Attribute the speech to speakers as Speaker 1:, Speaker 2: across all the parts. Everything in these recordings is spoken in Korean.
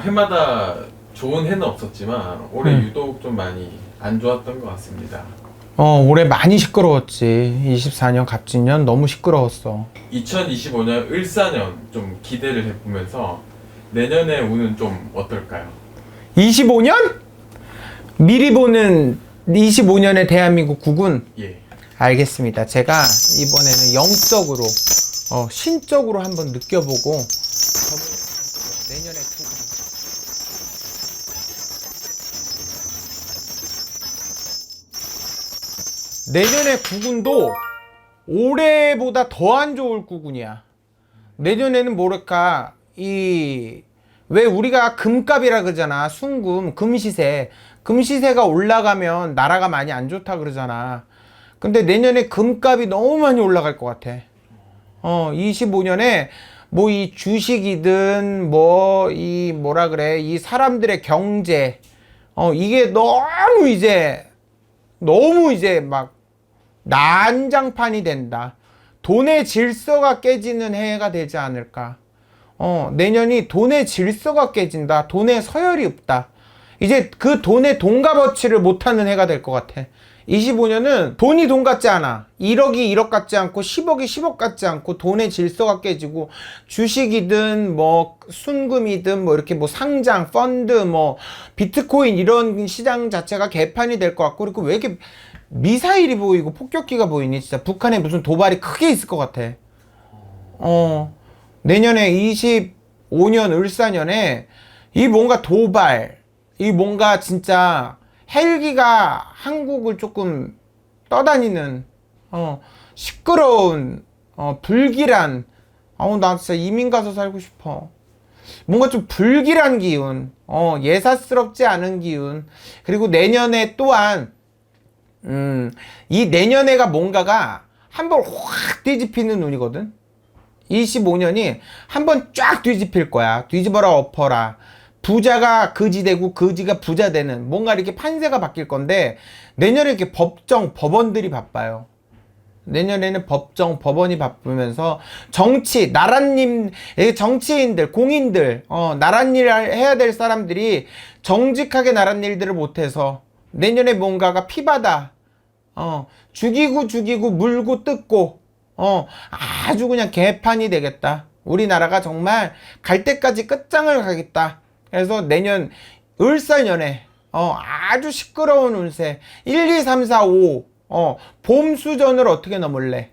Speaker 1: 뭐 해마다 좋은 해는 없었지만 올해
Speaker 2: 음.
Speaker 1: 유독 좀 많이 안 좋았던 것 같습니다.
Speaker 2: 어, 올해 많이 시끄러웠지. 24년 갑진년 너무 시끄러웠어.
Speaker 1: 2025년 을사년 좀 기대를 해보면서 내년에 운은 좀 어떨까요?
Speaker 2: 25년? 미리 보는 25년의 대한민국 국군.
Speaker 1: 예.
Speaker 2: 알겠습니다. 제가 이번에는 영적으로, 어, 신적으로 한번 느껴보고, 내년에 국군. 내년에 국군도 올해보다 더 안 좋을 국군이야. 내년에는 뭐랄까, 이, 왜 우리가 금값이라 그러잖아. 순금, 금시세. 금시세가 올라가면 나라가 많이 안 좋다 그러잖아. 근데 내년에 금값이 너무 많이 올라갈 것 같아. 어, 25년에 뭐 이 주식이든 뭐 이 뭐라 그래. 이 사람들의 경제. 어, 이게 너무 이제 너무 이제 막 난장판이 된다. 돈의 질서가 깨지는 해가 되지 않을까. 어, 내년이 돈의 질서가 깨진다. 돈의 서열이 없다. 이제 그 돈의 돈값어치를 못하는 해가 될 것 같아. 25년은 돈이 돈 같지 않아. 1억이 1억 같지 않고 10억이 10억 같지 않고 돈의 질서가 깨지고 주식이든 뭐 순금이든 뭐 이렇게 뭐 상장, 펀드, 뭐 비트코인 이런 시장 자체가 개판이 될 것 같고 그리고 왜 이렇게 미사일이 보이고 폭격기가 보이니 진짜 북한에 무슨 도발이 크게 있을 것 같아. 어, 내년에 25년 을사년에 이 뭔가 도발, 이 뭔가 진짜 헬기가 한국을 조금 떠다니는, 어, 시끄러운, 어, 불길한, 어우, 나 진짜 이민 가서 살고 싶어. 뭔가 좀 불길한 기운, 어, 예사스럽지 않은 기운, 그리고 내년에 또한, 음, 이 내년에가 뭔가가 한번 확 뒤집히는 운이거든? 25년이 한번 쫙 뒤집힐 거야. 뒤집어라 엎어라. 부자가 거지 되고 거지가 부자 되는 뭔가 이렇게 판세가 바뀔 건데 내년에 이렇게 법정 법원들이 바빠요. 내년에는 법정 법원이 바쁘면서 정치 나라님 예, 정치인들 공인들 어 나랏일 해야 될 사람들이 정직하게 나랏일들을 못해서 내년에 뭔가가 피바다 어 죽이고 죽이고 물고 뜯고 어 아주 그냥 개판이 되겠다 우리나라가 정말 갈 때까지 끝장을 가겠다 그래서 내년 을사년에 어 아주 시끄러운 운세 1, 2, 3, 4, 5 어, 봄 수전을 어떻게 넘을래?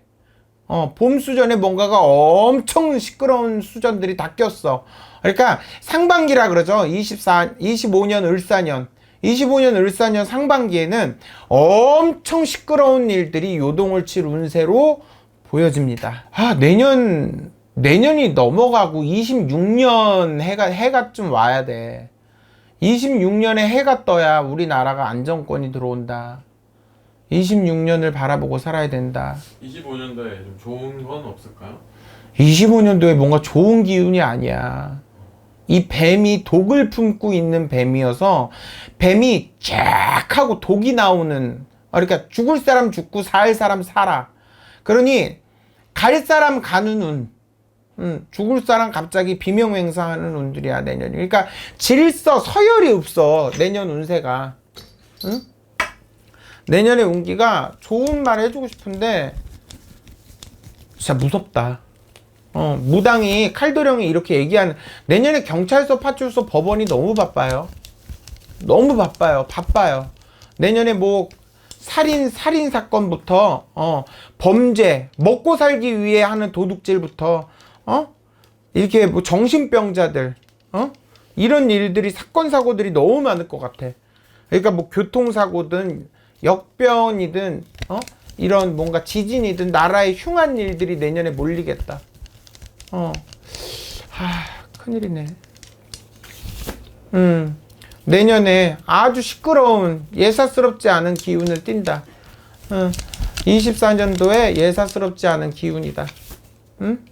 Speaker 2: 어, 봄 수전에 뭔가가 엄청 시끄러운 수전들이 다 꼈어. 그러니까 상반기라 그러죠. 24, 25년 을사년. 25년 을사년 상반기에는 엄청 시끄러운 일들이 요동을 칠 운세로 보여집니다. 아, 내년, 내년이 넘어가고 26년 해가, 해가 좀 와야 돼. 26년에 해가 떠야 우리나라가 안정권이 들어온다. 26년을 바라보고 살아야 된다.
Speaker 1: 25년도에 좀 좋은 건 없을까요?
Speaker 2: 25년도에 뭔가 좋은 기운이 아니야. 이 뱀이 독을 품고 있는 뱀이어서 뱀이 쫙 하고 독이 나오는 아, 그러니까 죽을 사람 죽고 살 사람 살아. 그러니 갈 사람 가는 운. 음, 죽을 사람 갑자기 비명 행사하는 운들이야 내년이. 그러니까 질서 서열이 없어 내년 운세가. 응? 내년의 운기가 좋은 말 해주고 싶은데 진짜 무섭다. 어, 무당이 칼도령이 이렇게 얘기하는 내년에 경찰서, 파출소, 법원이 너무 바빠요. 너무 바빠요. 바빠요. 내년에 뭐 살인 살인 사건부터 어, 범죄, 먹고 살기 위해 하는 도둑질부터 어? 이렇게 뭐 정신병자들 어? 이런 일들이 사건 사고들이 너무 많을 것 같아. 그러니까 뭐 교통사고든 역변이든 어? 이런 뭔가 지진이든 나라의 흉한 일들이 내년에 몰리겠다. 어. 하, 큰일이네. 음. 내년에 아주 시끄러운 예사스럽지 않은 기운을 띈다. 음. 24년도에 예사스럽지 않은 기운이다. 음?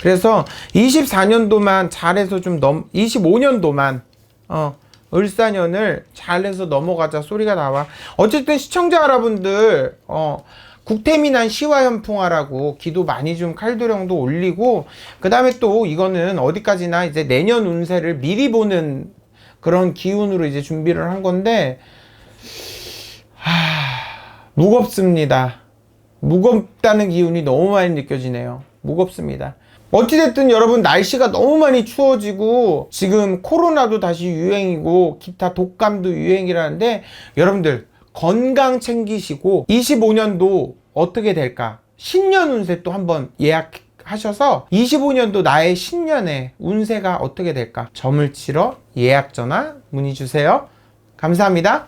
Speaker 2: 그래서 24년도만 잘해서 좀 넘, 25년도만, 어, 을사년을 잘해서 넘어가자 소리가 나와. 어쨌든 시청자 여러분들, 어, 국태민한 시화연풍화라고 기도 많이 좀 칼도령도 올리고 그 다음에 또 이거는 어디까지나 이제 내년 운세를 미리 보는 그런 기운으로 이제 준비를 한 건데 하, 무겁습니다. 무겁다는 기운이 너무 많이 느껴지네요. 무겁습니다. 어찌됐든 여러분 날씨가 너무 많이 추워지고 지금 코로나도 다시 유행이고 기타 독감도 유행이라는데 여러분들 건강 챙기시고 25년도 어떻게 될까? 신년 운세 또 한번 예약하셔서 25년도 나의 신년의 운세가 어떻게 될까? 점을 치러 예약 전화 문의 주세요. 감사합니다.